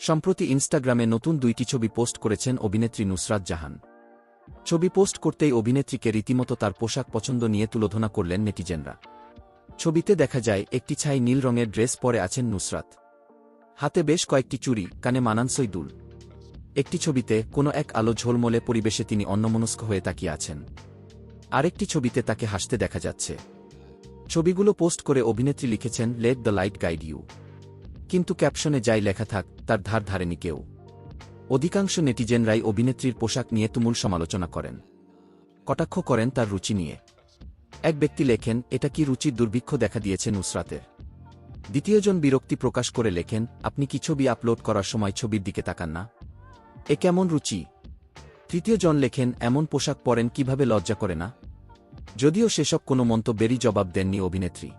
সম্প্রতি ইনস্টাগ্রামে নতুন দুইটি ছবি পোস্ট করেছেন অভিনেত্রী নুসরাত জাহান। ছবি পোস্ট করতেই অভিনেত্রীকে রীতিমতো তার পোশাক পছন্দ নিয়ে তুলোধনা করলেন নেটিজেনরা। ছবিতে দেখা যায়, একটি ছাই নীল রঙের ড্রেস পরে আছেন নুসরাত। হাতে বেশ কয়েকটি চুড়ি, কানে মানানসই দুল। একটি ছবিতে কোনো এক আলো ঝোলমলে পরিবেশে তিনি অন্যমনস্ক হয়ে তাকিয়ে আছেন। আরেকটি ছবিতে তাকে হাসতে দেখা যাচ্ছে। ছবিগুলো পোস্ট করে অভিনেত্রী লিখেছেন let the light guide you কিন্তু ক্যাপশনে যাই লেখা থাক, তার ধার ধারেনি কেউ। অধিকাংশ নেটিজেনরাই অভিনেত্রীর পোশাক নিয়ে তুমুল সমালোচনা করেন। কটাক্ষ করেন তার রুচি নিয়ে। এক ব্যক্তি লেখেন, এটা কি রুচির দুর্ভিক্ষ দেখা দিয়েছে নুসরাতের? দ্বিতীয়জন বিরক্তি প্রকাশ করে লেখেন, আপনি কি ছবি আপলোড করার সময় ছবির দিকে তাকান না? এ কেমন রুচি? তৃতীয়জন লেখেন, এমন পোশাক পরেন কীভাবে লজ্জা করে না? যদিও সেসব কোনো মন্তব্যেরই জবাব দেননি অভিনেত্রী।